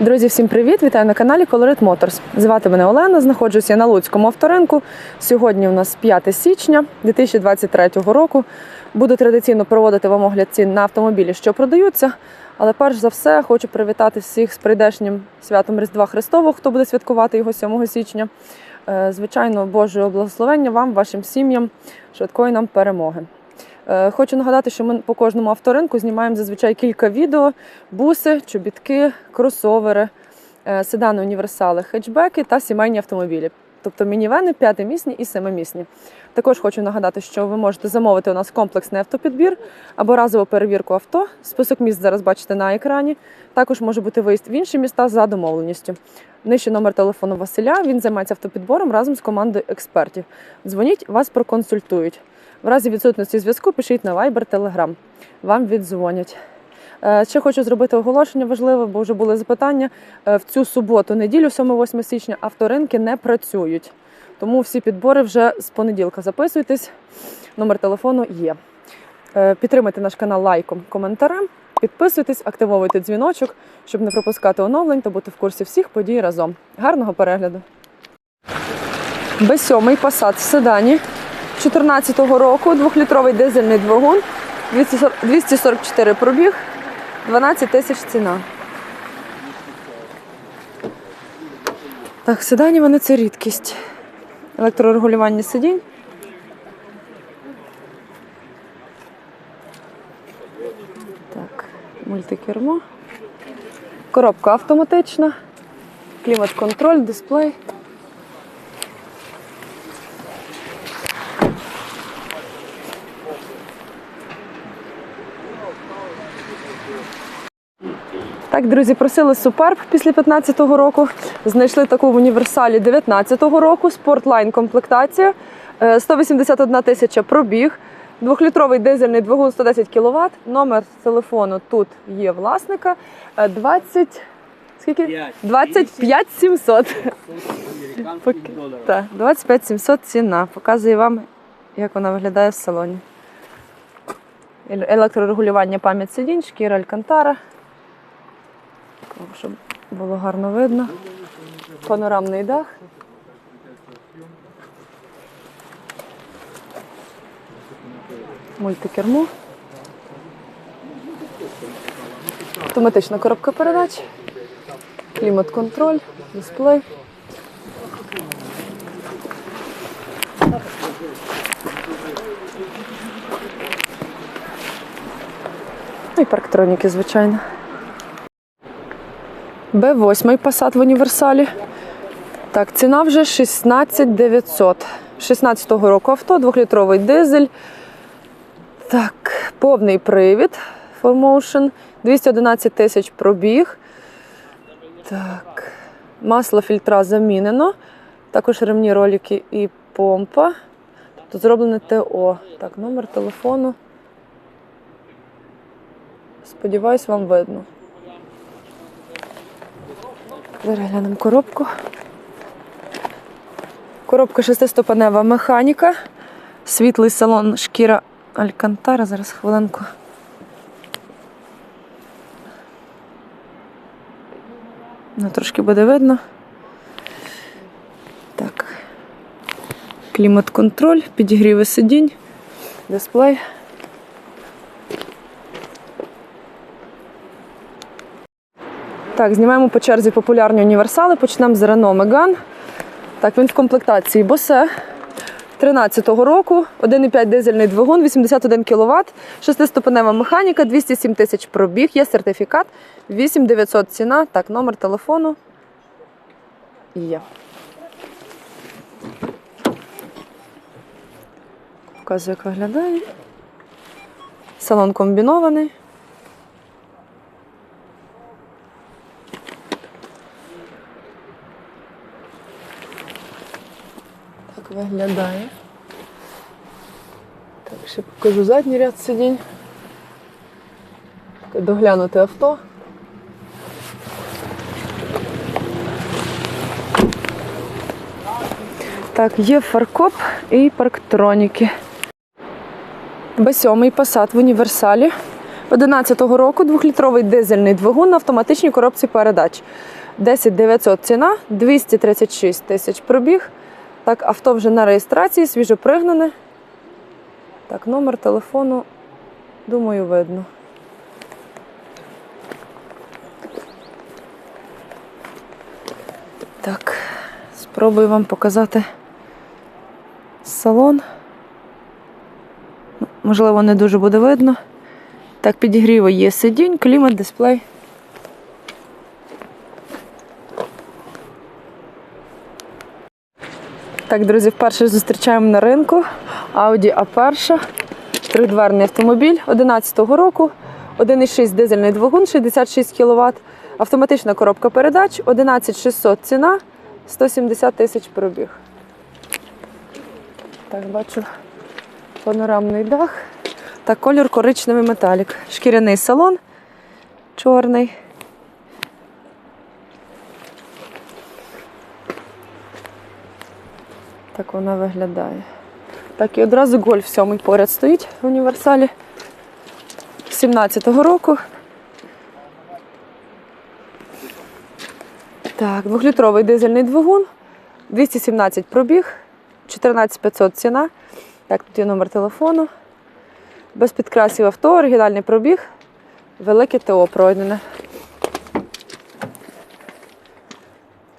Друзі, всім привіт! Вітаю на каналі Colorit Motors. Звати мене Олена, знаходжуся на Луцькому авторинку. Сьогодні у нас 5 січня 2023 року. Буду традиційно проводити вам огляд цін на автомобілі, що продаються. Але перш за все хочу привітати всіх з прийдешнім святом Різдва Христового, хто буде святкувати його 7 січня. Е, Звичайно, Божого благословення вам, вашим сім'ям, швидкої нам перемоги. Е, Хочу нагадати, що ми по кожному авторинку знімаємо зазвичай кілька відео: буси, чобітки, кросовери, е, седани, універсали, хетчбеки та сімейні автомобілі. Тобто мінівени п'ятимісні і семимісні. Також хочу нагадати, що ви можете замовити у нас комплексний автопідбір або разову перевірку авто. Список міст зараз бачите на екрані. Також може бути виїзд в інші міста за домовленістю. Нижче номер телефону Василя. Він займається автопідбором разом з командою експертів. Дзвоніть, вас проконсультують. В разі відсутності зв'язку пишіть на Viber, Telegram. Вам віддзвонять. Е, Ще хочу зробити оголошення важливе, бо вже були запитання. Е, В цю суботу, неділю, 7-8 січня, авторинки не працюють. Тому всі підбори вже з понеділка записуйтесь. Номер телефону є. Е, Підтримайте наш канал лайком, коментарем. Підписуйтесь, активовуйте дзвіночок, щоб не пропускати оновлень та бути в курсі всіх подій разом. Гарного перегляду! Б7 Passat в седані 2014 року, двохлітровий дизельний двигун, 244 пробіг, 12 тисяч ціна. Так, седані вони це рідкість. Електрорегулювання сидінь. Так, мультикермо. Коробка автоматична, клімат-контроль, дисплей. Так, друзі, просили суперб після 15-го року. Знайшли таку в універсалі 19-го року. Спортлайн комплектація. Е, 181 тисяча пробіг. Двохлітровий дизельний двигун 110 кВт. Номер телефону тут є власника. Е, 20... Скільки? 25 700. Поки- Так, 25 700 ціна. Показую вам, як вона виглядає в салоні. Електрорегулювання пам'ять сидінь, шкіра Алькантара. Щоб було гарно видно. Панорамний дах. Мультикермо. Автоматична коробка передач. Клімат-контроль, дисплей. Ну і парктроніки, звичайно. Б8 Passat в універсалі. Так, ціна вже 16 900. 16-го року авто, двохлітровий дизель. Так, повний привід 4Motion, 211 тисяч пробіг. Так, масло фільтра замінено. Також ремні ролики і помпа. Тут зроблене ТО. Так, номер телефону. Сподіваюсь, вам видно. Зараз глянемо коробку. Коробка шестиступенева механіка. Світлий салон шкіра Алькантара. Зараз хвилинку. Ну, трошки буде видно. Так. Клімат-контроль, підігріви сидінь, дисплей. Так, знімаємо по черзі популярні універсали. Почнемо з Renault Megane. Так, він в комплектації Bose 13-го року, 1,5 дизельний двигун, 81 кВт, шестиступенева механіка, 207 тисяч пробіг, є сертифікат, 8900 ціна. Так, номер телефону є. Показую, як виглядає. Салон комбінований. Так виглядає. Так, ще покажу задній ряд сидінь. Доглянути авто. Так, є фаркоп і парктроніки. Б7 Passat в універсалі. 11-го року двохлітровий дизельний двигун на автоматичній коробці передач. 10 900 ціна, 236 тисяч пробіг. Так, авто вже на реєстрації, свіжо пригнане. Так, номер телефону, думаю, видно. Так, спробую вам показати салон. Можливо, не дуже буде видно. Так, підігріво є сидінь, клімат, дисплей. Так, друзі, вперше зустрічаємо на ринку Audi A1, тридверний автомобіль 11-го року, 1,6 дизельний двигун, 66 кВт, автоматична коробка передач, 11600 ціна, 170 тисяч пробіг. Так, бачу панорамний дах. та колір коричневий металік. Шкіряний салон чорний. Так вона виглядає. Так, і одразу гольф сьомий поряд стоїть в універсалі 17-го року. Так, двохлітровий дизельний двигун, 217 пробіг, 14500 ціна. Так, тут є номер телефону. Без підкрасів авто, оригінальний пробіг, велике ТО пройдене.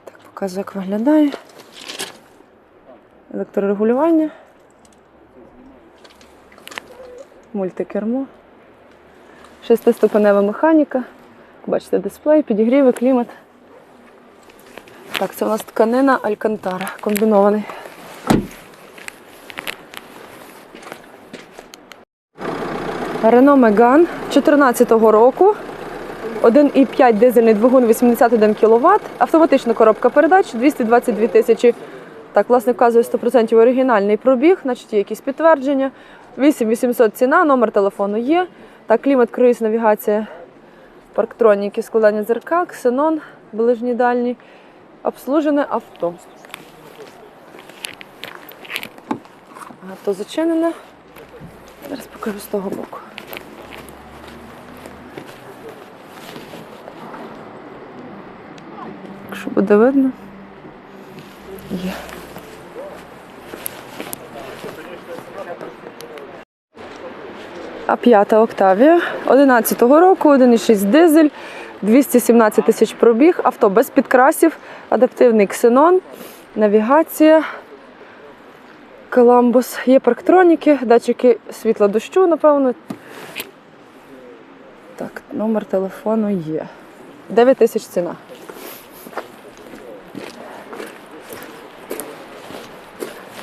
Так, показую, як виглядає. Електрорегулювання. Мультикермо. Шестиступенева механіка. Бачите, дисплей, підігріви, клімат. Так, це у нас тканина Алькантара, комбінований. Renault Megane 2014 року. 1,5 дизельний двигун 81 кВт, автоматична коробка передач 222 тисячі. Так, власне, вказує 100% оригінальний пробіг, значить є якісь підтвердження. 8800 ціна, номер телефону є. Так, клімат, круїз, навігація, парктроніки, складання дзеркал, ксенон, ближній дальній, обслужене авто. Авто зачинене. Зараз покажу з того боку. Якщо буде видно. Є. А п'ята Октавія 11-го року, 1,6 дизель, 217 тисяч пробіг, авто без підкрасів, адаптивний ксенон, навігація, Коламбус. Є парктроніки, датчики світла дощу, напевно. Так, номер телефону є. 9 тисяч ціна.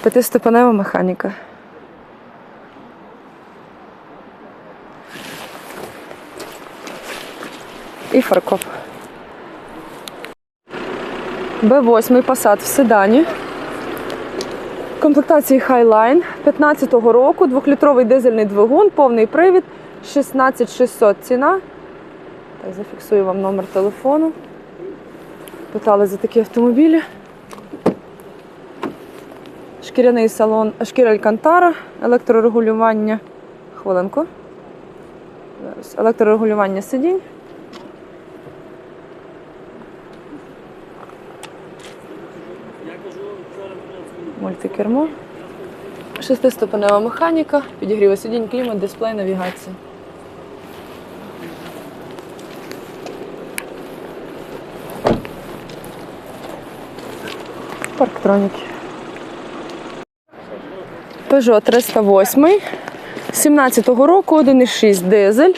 П'ятиступенева механіка. І фаркоп. Б8 Passat в седані. Комплектації Highline 15-го року, двохлітровий дизельний двигун, повний привід, 16600 ціна. Так, зафіксую вам номер телефону. Питали за такі автомобілі. Шкіряний салон, шкіра Алькантара, електрорегулювання. Хвилинку. Електрорегулювання сидінь. Мультикермо. Шестиступенева механіка, підігріва сидінь, клімат, дисплей, навігація. Парктроніки. Peugeot 308 17-го року, 1,6 дизель,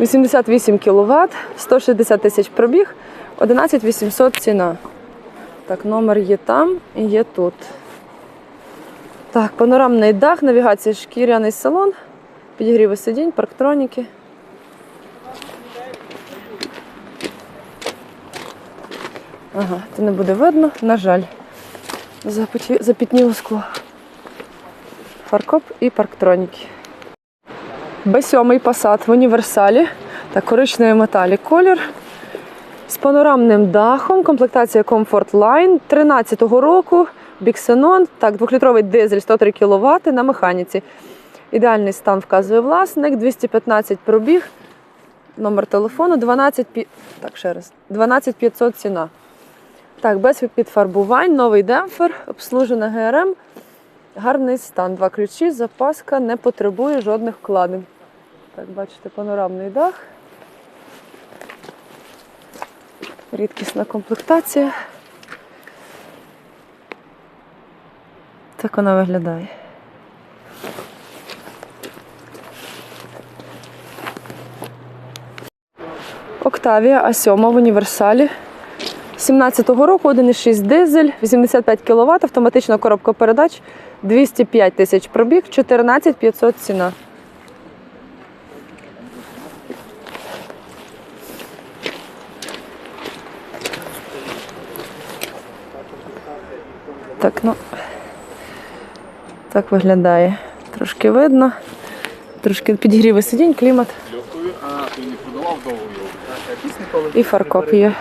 88 кВт, 160 тисяч пробіг, 11 800 ціна. Так, номер є там і є тут. Так, панорамний дах, навігація, шкіряний салон, підігріви сидінь, парктроніки. Ага, це не буде видно, на жаль. Запітніло скло. Фаркоп і парктроніки. Б7 Passat в універсалі та коричневий металік колір. З панорамним дахом, комплектація Comfort Line 13-го року, Біксенон, так, 2-літровий дизель 103 кВт на механіці. Ідеальний стан вказує власник, 215 пробіг, номер телефону 12, так, ще раз, 12500 ціна. Так, без підфарбувань, новий демпфер, обслужена ГРМ, гарний стан. Два ключі, запаска, не потребує жодних вкладень. Так, бачите, панорамний дах. Рідкісна комплектація. Так вона виглядає. Октавія А7 в універсалі. 17-го року 1,6 дизель, 85 кВт, автоматична коробка передач, 205 тисяч пробіг, 14 500 ціна. Так, ну так виглядає. Трошки видно. Трошки підігріви сидінь, клімат А, ти не продавав довго його? І фаркоп є.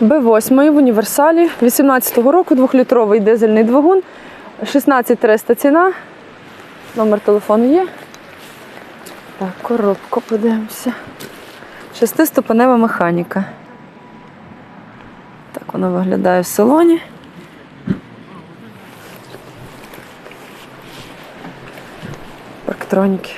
Продавав. Б8 в універсалі 18-го року, двохлітровий дизельний двигун, 16300 ціна. Номер телефону є. Так, коробку подивимося. Шестиступенева механіка. Так воно виглядає в салоні. Парктроніки.